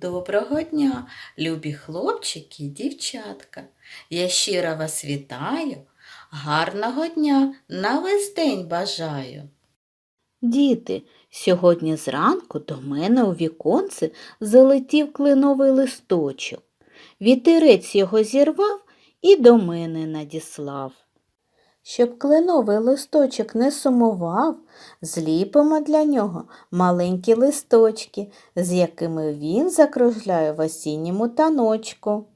Доброго дня, любі хлопчики і дівчатка. Я щиро вас вітаю. Гарного дня на весь день бажаю. Діти, сьогодні зранку до мене у віконце залетів кленовий листочок. Вітерець його зірвав і до мене надіслав. Щоб кленовий листочок не сумував, зліпимо для нього маленькі листочки, з якими він закружляє в осінньому таночку.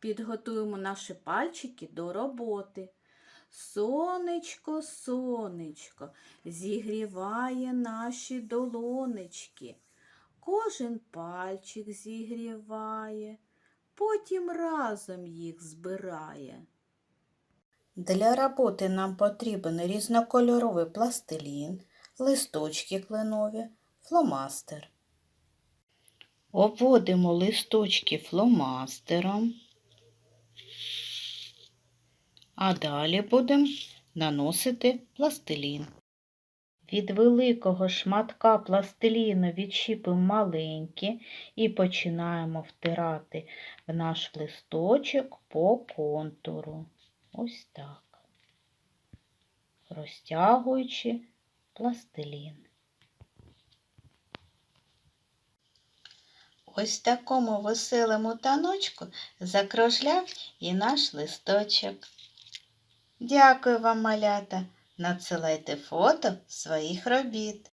Підготуємо наші пальчики до роботи. Сонечко, сонечко, зігріває наші долонечки. Кожен пальчик зігріває, потім разом їх збирає. Для роботи нам потрібен різнокольоровий пластилін, листочки кленові, фломастер. Обводимо листочки фломастером. А далі будемо наносити пластилін. Від великого шматка пластиліну відщіпимо маленькі і починаємо втирати в наш листочок по контуру. Ось так, розтягуючи пластилін. Ось такому веселому таночку закружляв і наш листочок. Дякую вам, малята. Надсилайте фото своїх робіт.